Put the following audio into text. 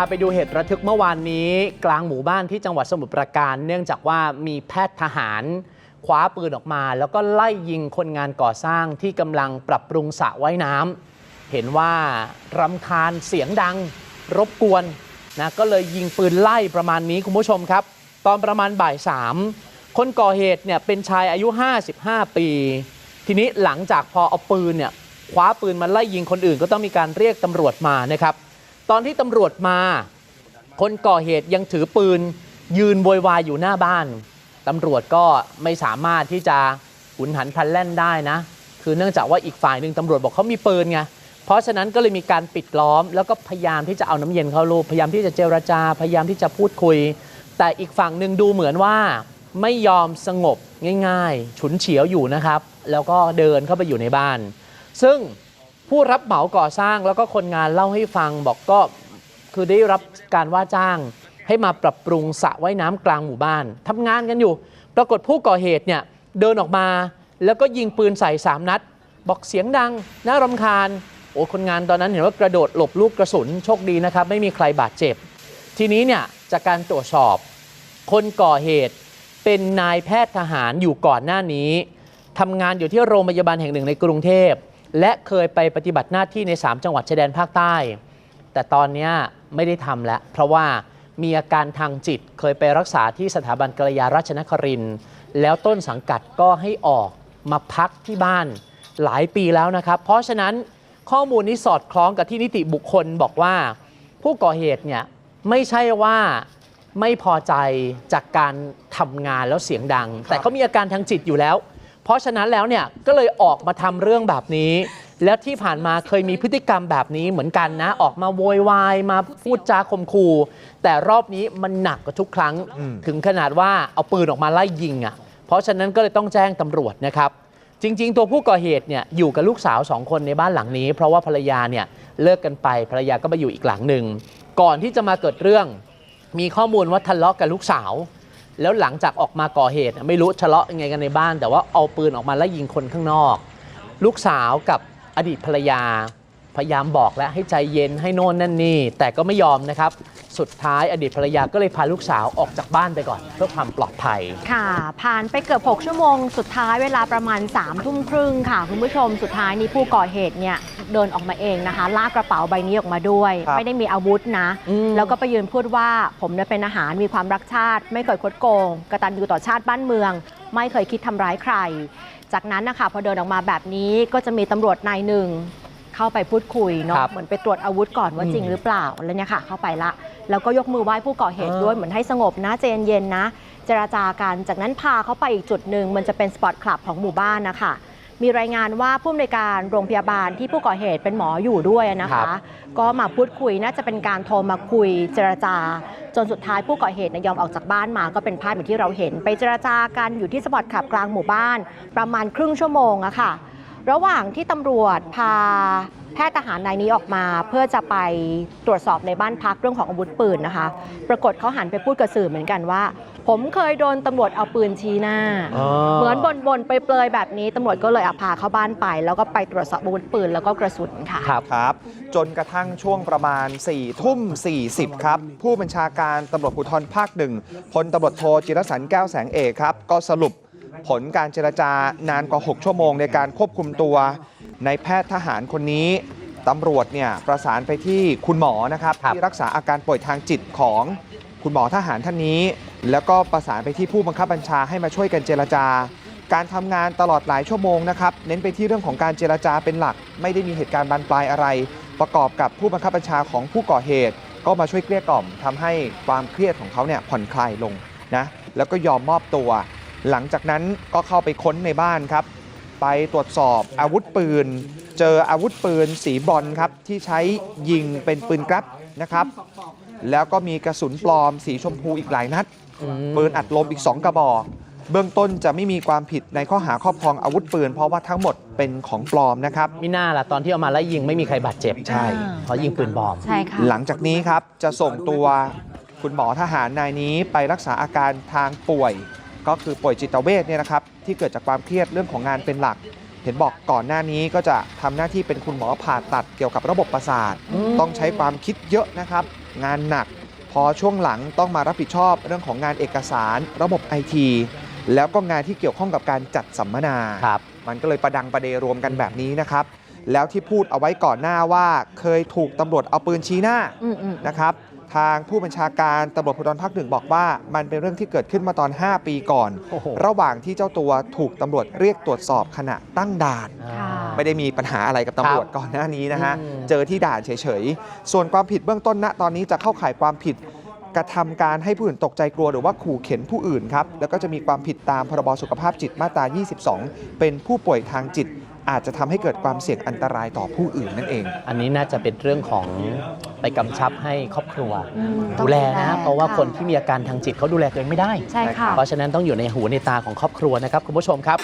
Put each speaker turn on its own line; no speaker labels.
าไปดูเหตุระทึกเมื่อวานนี้ กลางหมู่บ้านที่จังหวัดสมุทรปราการ เนื่องจากว่ามีแพทย์ทหาร คว้าปืนออกมา แล้วก็ไล่ยิงคนงานก่อสร้างที่กำลังปรับปรุงสระว่ายน้ำเห็นว่ารำคาญเสียงดัง รบกวนนะก็เลยยิงปืนไล่ประมาณนี้คุณผู้ชมครับ ตอนประมาณบ่ายสามคนก่อเหตุเนี่ยเป็นชายอายุ 55 ปี ทีนี้หลังจากพอเอาปืนเนี่ยคว้าปืนมาไล่ยิงคนอื่น ก็ต้องมีการเรียกตำรวจมานะครับ ตอนที่ตำรวจมา คนก่อเหตุยังถือปืน ยืนโวยวายอยู่หน้าบ้านตำรวจก็ไม่สามารถที่จะหุนหันพลันแล่นได้นะ คือเนื่องจากว่าอีกฝ่ายหนึ่งตำรวจบอกเขามีปืนไงเพราะฉะนั้นก็เลยมีการปิดล้อม แล้วก็พยายามที่จะเอาน้ำเย็นเข้ารูปพยายามที่จะเจรจา พยายามที่จะพูดคุย แต่อีกฝั่งหนึ่งดูเหมือนว่าไม่ยอมสงบง่าย ๆ ฉุนเฉียวอยู่นะครับ แล้วก็เดินเข้าไปอยู่ในบ้าน ซึ่ง ผู้รับเหมาก่อสร้างแล้วก็คนงานเล่าให้ฟังบอกก็คือได้รับการว่าจ้าง ให้มาปรับปรุงสระว่ายน้ำกลางหมู่บ้านทำงานกันอยู่ ปรากฏผู้ก่อเหตุเนี่ยเดินออกมา แล้วก็ยิงปืนใส่สามนัด บอกเสียงดัง น่ารำคาญ โอ้คนงานตอนนั้นเห็นว่ากระโดดหลบลูกกระสุนโชคดีนะครับ ไม่มีใครบาดเจ็บ ทีนี้เนี่ยจากการตรวจสอบ คนก่อเหตุเป็นนายแพทย์ทหารอยู่ก่อนหน้านี้ทำงานอยู่ที่โรงพยาบาลแห่งหนึ่งในกรุงเทพ และเคยไปปฏิบัติหน้าที่ใน 3 จังหวัดชายแดนภาคใต้ แต่ตอนนี้ไม่ได้ทำแล้ว เพราะว่ามีอาการทางจิตเคยไปรักษาที่สถาบันกรยาราชนครินแล้วต้นสังกัดก็ให้ออกมาพักที่บ้านหลายปีแล้วนะครับ เพราะฉะนั้นข้อมูลนี้สอดคล้องกับที่นิติบุคคลบอกว่า ผู้ก่อเหตุเนี่ยไม่ใช่ว่าไม่พอใจจากการทำงานแล้วเสียงดัง แต่เขามีอาการทางจิตอยู่แล้ว เพราะฉะนั้นแล้วเนี่ยก็เลยออกมาทำเรื่องแบบนี้ แล้วที่ผ่านมาเคยมีพฤติกรรมแบบนี้เหมือนกันนะ ออกมาโวยวายมาพูดจาข่มขู่แต่รอบนี้มันหนักกว่าทุกครั้ง ถึงขนาดว่าเอาปืนออกมาไล่ยิงอะ เพราะฉะนั้นก็เลยต้องแจ้งตำรวจนะครับ จริง ๆ ตัวผู้ก่อเหตุเนี่ยอยู่กับลูกสาวสองคนในบ้านหลังนี้ เพราะว่าภรรยาเนี่ยเลิกกันไปภรรยาก็ไปอยู่อีกหลังหนึ่งก่อนที่จะมาเกิดเรื่อง มีข้อมูลว่าทะเลาะกับลูกสาว แล้วหลังจากออกมาก่อเหตุไม่รู้ทะเลาะยังไงกันในบ้าน แต่ว่าเอาปืนออกมาแล้วยิงคนข้างนอก ลูกสาวกับอดีตภรรยา พยายามบอกแล้วให้ใจเย็นให้โน่นนั่นนี่ แต่ก็ไม่ยอมนะครับ สุดท้ายอดีตภรรยาก็เลยพาลูกสาวออกจากบ้านไปก่อน เพื่อความปลอดภัย
ค่ะ ผ่านไปเกือบ 6 ชั่วโมง สุดท้ายเวลาประมาณ3ามทุ่มครึ่งค่ะ คุณผู้ชมสุดท้ายนี้ผู้ก่อเหตุเนี่ยเดินออกมาเองนะคะ ลากกระเป๋าใบนี้ออกมาด้วย
ครับ
ไม่ได้มีอาวุธนะ
อืม
แล้วก็ไปยืนพูดว่าผมเนี่ยเป็นอาหารมีความรักชาติ ไม่เคยคดโกงกตัญญูต่อชาติบ้านเมือง ไม่เคยคิดทำร้ายใคร จากนั้นนะคะพอเดินออกมาแบบนี้ก็จะมีตำรวจนายหนึ่ง เข้าไปพูดคุยเนาะ
ครับ
เหมือนไปตรวจอาวุธก่อนว่า
อืม
จริงหรือเปล่าแล้วเนี่ยค่ะ เข้าไปละแล้วก็ยกมือไหว้ผู้ก่อเหตุ
อ่า
ด้วยเหมือนให้สงบนะใจเย็นๆนะ เจราจากันจากนั้นพาเขาไปอีกจุดหนึ่งมันจะเป็นสปอร์ตคลับของหมู่บ้านนะคะมีรายงานว่าผู้อำนวยการโรงพยาบาลที่ผู้ก่อเหตุเป็นหมออยู่ด้วยนะ
ครั
คะ
บ
ก็มาพูดคุยน่าจะเป็นการโทรมาคุยเจรจา จนสุดท้ายผู้ก่อเหตุเนยยอมออกจากบ้านมาก็เป็นภาพอย่างที่เราเห็น ไปเจรจากันอยู่ที่สปอร์ตคลับกลางหมู่บ้าน ประมาณครึ่งชั่วโมงอะค่ะ ระหว่างที่ตำรวจพาแพทย์ทหารนายนี้ออกมา เพื่อจะไปตรวจสอบในบ้านพักเรื่องของอาวุธปืนนะคะ ปรากฏเขาหันไปพูดกับสื่อเหมือนกันว่า ผมเคยโดนตำรวจเอาปืนชี้หน้า เหมือนบนบนๆไปเปลยๆแบบนี้ตำรวจก็เลยเอาพาเข้าบ้านไป แล้วก็ไปตรวจสอบอาวุธปืนแล้วก็กระสุนค่ะ
ครับ
ครับ จนกระทั่งช่วงประมาณ4ี่ทุ่ม40 ครับ ผู้บัญชาการตำรวจภูธรภาคหนึ่งพลตำรวจโทจิรสันแก้วแสงเอกครับ ก็สรุป ผลการเจรจานานกว่า 6 ชั่วโมงในการควบคุมตัวในแพทย์ทหารคนนี้ตำรวจเนี่ยประสานไปที่คุณหมอนะครับ
ครับ
ที่รักษาอาการป่วยทางจิตของคุณหมอทหารท่านนี้ แล้วก็ประสานไปที่ผู้บังคับบัญชาให้มาช่วยกันเจรจาการทำงานตลอดหลายชั่วโมงนะครับเน้นไปที่เรื่องของการเจรจาเป็นหลัก ไม่ได้มีเหตุการณ์บานปลายอะไร ประกอบกับผู้บังคับบัญชาของผู้ก่อเหตุ ก็มาช่วยเกลี้ยกล่อมทำให้ความเครียดของเขาเนี่ยผ่อนคลายลงนะแล้วก็ยอมมอบตัว หลังจากนั้นก็เข้าไปค้นในบ้านครับ ไปตรวจสอบอาวุธปืน เจออาวุธปืนสีบอลครับที่ใช้ยิงเป็นปืนกรับนะครับ แล้วก็มีกระสุนปลอมสีชมพูอีกหลายนัด ปืนอัดลมอีก 2 กระบอก เบื้องต้นจะไม่มีความผิดในข้อหาครอบครองอาวุธปืน เพราะว่าทั้งหมดเป็นของปลอมนะครับ
มิน่าล่ะตอนที่เอามาไล่ยิงไม่มีใครบาดเจ็บ
ใช่
เพราะยิงปืนบอม
ใช่ค่ะ
หลังจากนี้ครับจะส่งตัวคุณหมอทหารนายนี้ไปรักษาอาการทางป่วย ก็คือป่วยจิตเวชเนี่ยนะครับที่เกิดจากความเครียดเรื่องของงานเป็นหลัก เห็นบอกก่อนหน้านี้ก็จะทำหน้าที่เป็นคุณหมอผ่าตัดเกี่ยวกับระบบประสาท
อืม
ต้องใช้ความคิดเยอะนะครับ งานหนัก พอช่วงหลังต้องมารับผิดชอบเรื่องของงานเอกสาร ระบบไอทีแล้วก็งานที่เกี่ยวข้องกับการจัดสัมมนา
ครับ
มันก็เลยประดังประเดรวมกันแบบนี้นะครับ แล้วที่พูดเอาไว้ก่อนหน้าว่าเคยถูกตำรวจเอาปืนชี้หน้า
อืมอืม
นะครับ ทางผู้บัญชาการตำรวจภูธรภาคหนึ่งบอกว่า มันเป็นเรื่องที่เกิดขึ้นมาตอน 5 ปีก่อน
โอ้โห
ระหว่างที่เจ้าตัวถูกตำรวจเรียกตรวจสอบขณะตั้งด่าน
ค่ะ
ไม่ได้มีปัญหาอะไรกับตำรวจก่อนหน้านี้นะฮะ
อืม
เจอที่ด่านเฉยๆ ส่วนความผิดเบื้องต้นณตอนนี้จะเข้าข่ายความผิดกระทำการให้ผู้อื่นตกใจกลัวหรือว่าขู่เข็นผู้อื่นครับ แล้วก็จะมีความผิดตามพรบสุขภาพจิตมาตรา 22 เป็นผู้ป่วยทางจิต อาจจะทำให้เกิดความเสี่ยงอันตรายต่อผู้อื่นนั่นเอง
อันนี้น่าจะเป็นเรื่องของไปกำชับให้ครอบครัว
อืมต้อง
ดูแลนะ เพราะว่า
ค่
คนที่มีอาการทางจิตเขาดูแลตัวเองไม่ได้
ใช่ค่ะ
เพราะฉะนั้นต้องอยู่ในหูในตาของครอบครัวนะครับคุณผู้ชมครับ